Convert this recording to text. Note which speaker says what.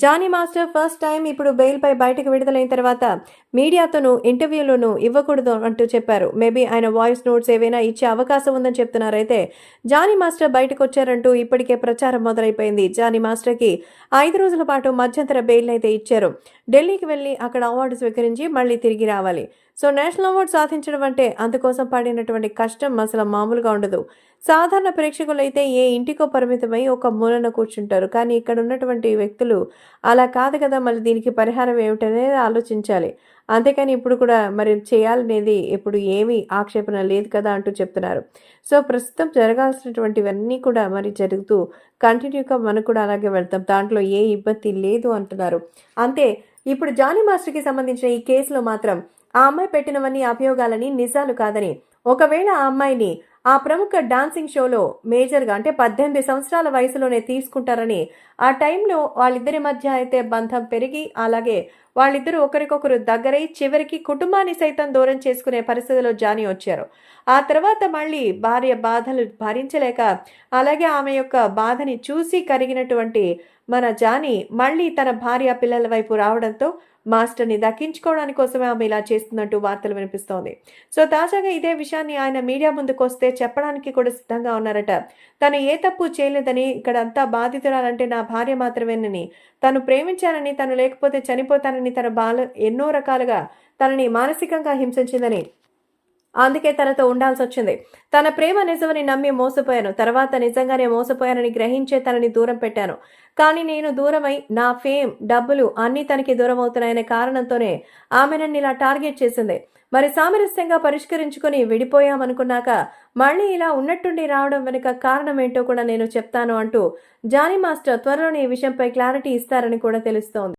Speaker 1: Johnny master first time ఇప్పుడు బెయిల్పై బయటకు విడుదలైన తర్వాత మీడియాతోనూ ఇంటర్వ్యూలోనూ ఇవ్వకూడదు అంటూ చెప్పారు. మేబీ ఆయన వాయిస్ నోట్స్ ఏవైనా ఇచ్చే అవకాశం ఉందని చెప్తున్నారైతే జానీ మాస్టర్ బయటకు వచ్చారంటూ ఇప్పటికే ప్రచారం మొదలైపోయింది. జానీ మాస్టర్కి ఐదు రోజుల పాటు మధ్యంతర బెయిల్ అయితే ఇచ్చారు. ఢిల్లీకి వెళ్ళి అక్కడ అవార్డు స్వీకరించి మళ్ళీ తిరిగి రావాలి. సో నేషనల్ అవార్డు సాధించడం అంటే అందుకోసం పడినటువంటి కష్టం అసలు మామూలుగా ఉండదు. సాధారణ ప్రేక్షకులు అయితే ఏ ఇంటికో పరిమితమై ఒక మూలన కూర్చుంటారు. కానీ ఇక్కడ ఉన్నటువంటి వ్యక్తులు అలా కాదు కదా మళ్ళీ దీనికి పరిహారం ఏమిటనేది ఆలోచించాలి. అంతేకాని ఇప్పుడు కూడా మరి చేయాలనేది ఇప్పుడు ఏమీ ఆక్షేపణ లేదు కదా అంటూ చెప్తున్నారు. సో ప్రస్తుతం జరగాల్సినటువంటివన్నీ కూడా మరి జరుగుతూ కంటిన్యూగా మనం కూడా అలాగే వెళ్తాం. దాంట్లో ఏ ఇబ్బంది లేదు అంటున్నారు. అంతే ఇప్పుడు జానీ మాస్టర్కి సంబంధించిన ఈ కేసులో మాత్రం ఆ అమ్మాయి పెట్టినవన్నీ అభియోగాలని నిజాలు కాదని ఒకవేళ ఆ అమ్మాయిని ఆ ప్రముఖ డాన్సింగ్ షోలో మేజర్గా అంటే పద్దెనిమిది సంవత్సరాల వయసులోనే తీసుకుంటారని ఆ టైంలో వాళ్ళిద్దరి మధ్య అయితే బంధం పెరిగి అలాగే వాళ్ళిద్దరూ ఒకరికొకరు దగ్గరై చివరికి కుటుంబాన్ని సైతం దూరం చేసుకునే పరిస్థితిలో జాని వచ్చారు. ఆ తర్వాత మళ్ళీ భార్య బాధలు భరించలేక అలాగే ఆమె యొక్క బాధని చూసి కరిగినటువంటి మన జాని మళ్ళీ తన భార్య పిల్లల వైపు రావడంతో మాస్టర్ని దక్కించుకోవడానికి కోసమే ఆమె ఇలా చేస్తున్నట్టు వార్తలు వినిపిస్తోంది. సో తాజాగా ఇదే విషయం విషయాన్ని ఆయన మీడియా ముందుకు వస్తే చెప్పడానికి కూడా సిద్ధంగా ఉన్నారట. తను ఏ తప్పు చేయలేదని ఇక్కడ అంతా బాధితురాలంటే నా భార్య మాత్రమేనని తను ప్రేమించానని తను లేకపోతే చనిపోతానని తన బాల ఎన్నో రకాలుగా తనని మానసికంగా హింసించిందని. అందుకే తనతో ఉండాల్సి వచ్చింది. తన ప్రేమ నిజమని నమ్మి మోసపోయాను. తర్వాత నిజంగానే మోసపోయానని గ్రహించే తనని దూరం పెట్టాను. కానీ నేను దూరమై నా ఫేమ్ డబ్బులు అన్నీ తనకి దూరం అవుతున్నాయనే కారణంతోనే ఆమె నన్ను ఇలా టార్గెట్ చేసింది. మరి సామరస్యంగా పరిష్కరించుకుని విడిపోయామనుకున్నాక మళ్ళీ ఇలా ఉన్నట్టుండి రావడం వెనుక కారణం ఏంటో కూడా నేను చెప్తాను అంటూ జానీ మాస్టర్ త్వరలోనే ఈ విషయంపై క్లారిటీ ఇస్తారని కూడా తెలుస్తోంది.